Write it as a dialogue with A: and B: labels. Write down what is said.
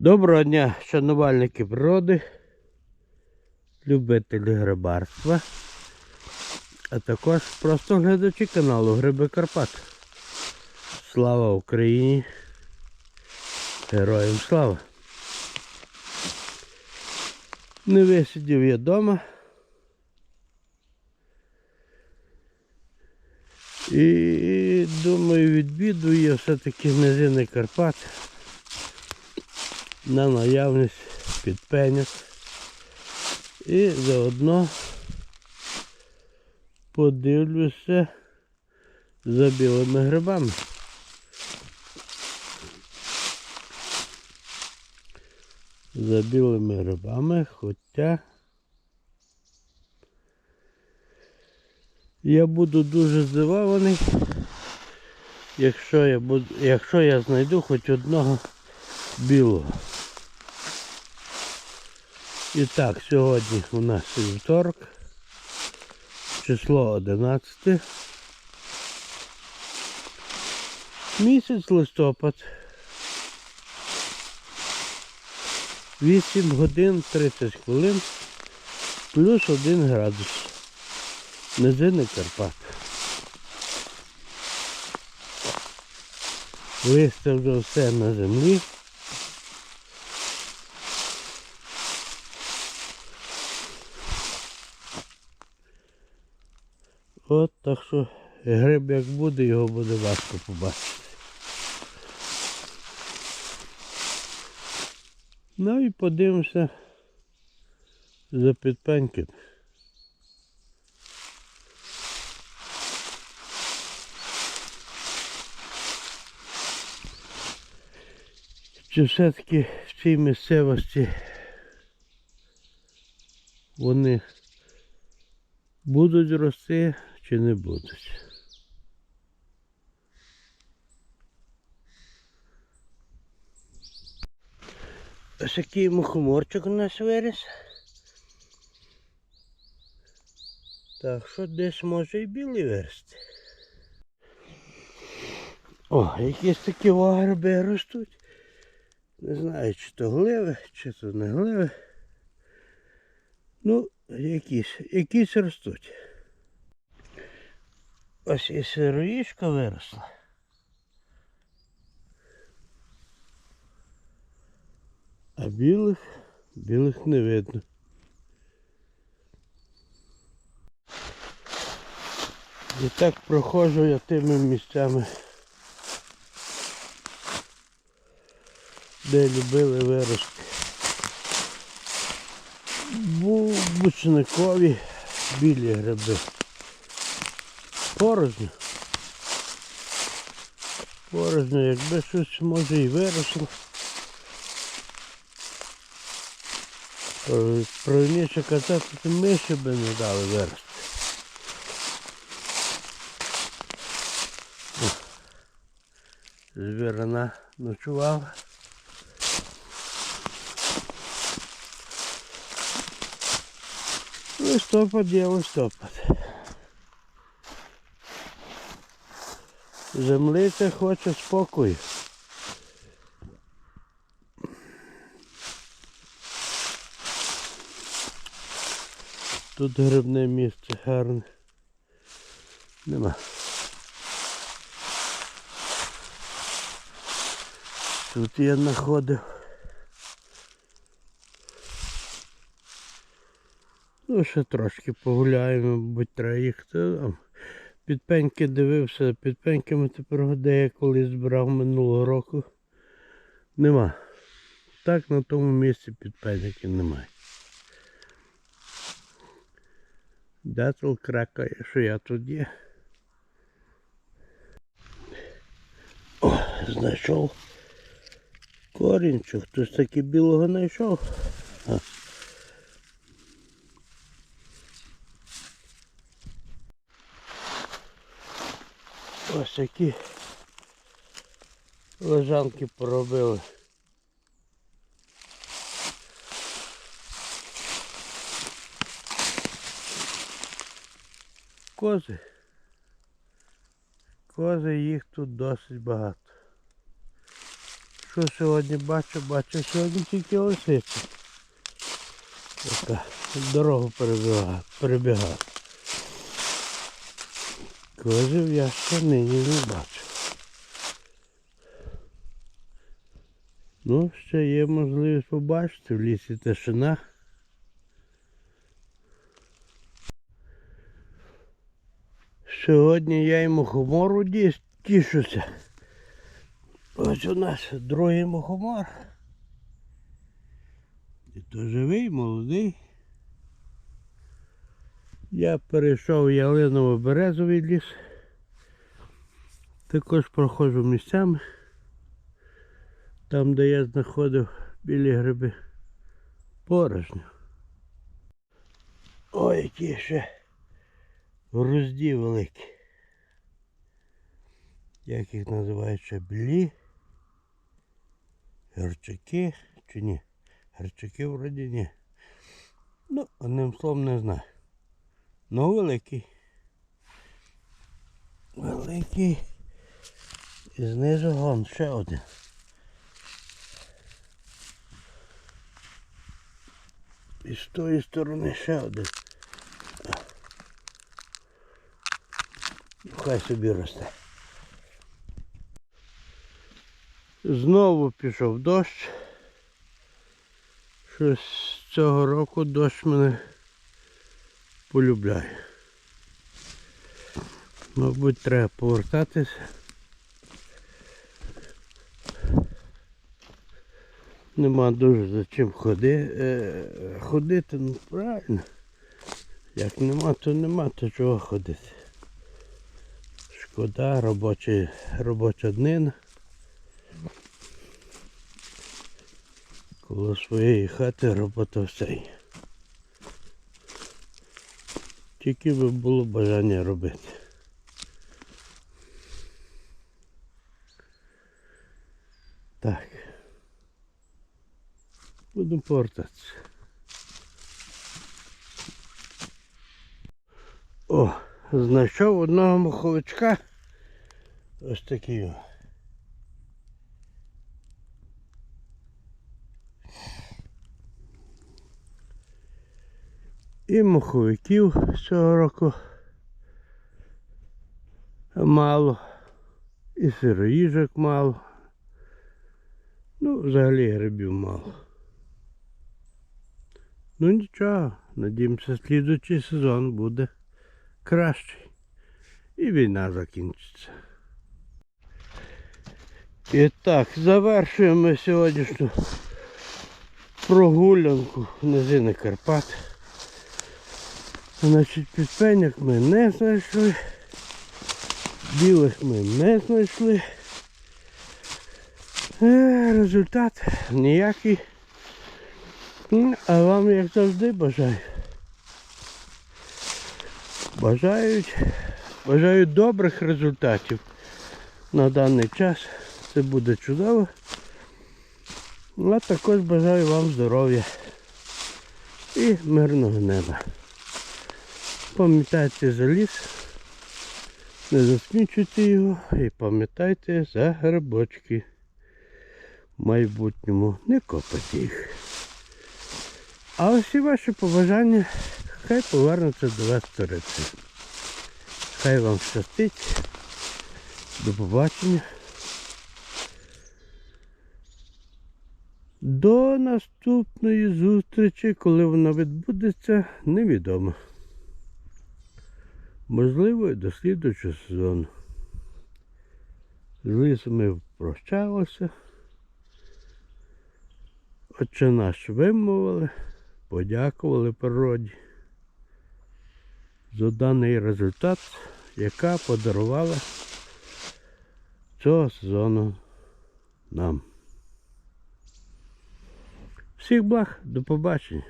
A: Доброго дня, шанувальники природи, любителі грибарства, а також просто глядачі каналу Гриби Карпат. Слава Україні! Героям слава! Не висидів я вдома. І думаю, відвідую я все-таки низини Карпат на наявність підпеньок. І заодно подивлюся за білими грибами. За білими грибами, хоча я буду дуже здивований, якщо я буду, якщо я знайду хоч одного білого. І так, сьогодні у нас вівторок, число 11. Місяць листопад. 8 годин 30 хвилин плюс 1 градус. Низини Карпат. Листя все на землі. От так що гриб як буде, його буде важко побачити. Ну і подивимося за підпеньки. Чи все-таки в цій місцевості вони будуть рости чи не будуть? Ось який мухоморчик у нас виріс. Так що десь може і білий вирости. О, якісь такі вагриби ростуть. Не знаю, чи то гливи, чи то не гливи. Ну, якісь, якісь ростуть. Ось і сироїшка виросла. А білих, білих не видно. І так проходжу я тими місцями, де любили вирости. Бу бучникові білі гриби. Порожньо. Порожньо, якби щось може і виросло. Е, Правильніше казати, то миші би не дали вирости. Звірина ночувала. Листопад є листопад. Землиця хоче спокою. Тут грибне місце гарне. Нема. Тут я знаходив. Ну, ще трошки погуляємо, мабуть, треба їхати. Там Підпеньки дивився, підпеньками тепер де я колись збирав минулого року. Нема. Так на тому місці підпеньків немає. Дятел кракає, що я тут є. О, знайшов корінчик. Хтось таки білого знайшов. Ось які лежанки поробили. Кози. Кози їх тут досить багато. що сьогодні бачу, бачу сьогодні тільки лисицю. Яка дорогу перебігає. Козів я ще нині не бачу. Ну, ще є можливість побачити в лісі тишина. Сьогодні я й мухомору тішуся. Ось у нас другий мухомор. І то живий, молодий. Я перейшов в ялиново-березовий ліс. Також проходжу місцями. Там, де я знаходив білі гриби. Порожньо. Ой, які ще грузді великі. Як їх називають ще білі? Герчаки чи ні? Герчаки вроді ні. Ну, одним словом не знаю. Ну великий. Великий. І знизу гон ще один. І з тої сторони ще один. Хай собі росте. Знову пішов дощ. Щось цього року дощ мене полюбляє. Мабуть, треба повертатися. Нема дуже за чим ходи, е, ходити, ну правильно. Як нема, то нема, то чого ходити. Шкода, робоча, робоча днина. Коло своєї хати робота все є. Тільки би було бажання робити. Так. Будемо повертатися. О, знайшов одного маховичка. Ось такий. І маховиків цього року мало, і сироїжок мало. Ну, взагалі грибів мало. Ну нічого, надіємося, слідуючий сезон буде кращий. І війна закінчиться. І так, завершуємо сьогоднішню прогулянку в низини Карпат. Значить, підпеньок ми не знайшли. Білих ми не знайшли. Е, результат ніякий. А вам, як завжди, бажаю. Бажають, бажаю добрих результатів на даний час. Це буде чудово. А також бажаю вам здоров'я і мирного неба. Пам'ятайте за ліс, не засмічуйте його і пам'ятайте за грибочки. В майбутньому не копайте їх. А усі ваші побажання хай повернуться до вас сторицею. Хай вам щастить. До побачення. До наступної зустрічі, коли вона відбудеться, невідомо. Можливо, до слідуючого сезону. З лісом ми прощалися. Отче наш вимовили, подякували природі за даний результат, яка подарувала цього сезону нам. Всіх благ, до побачення.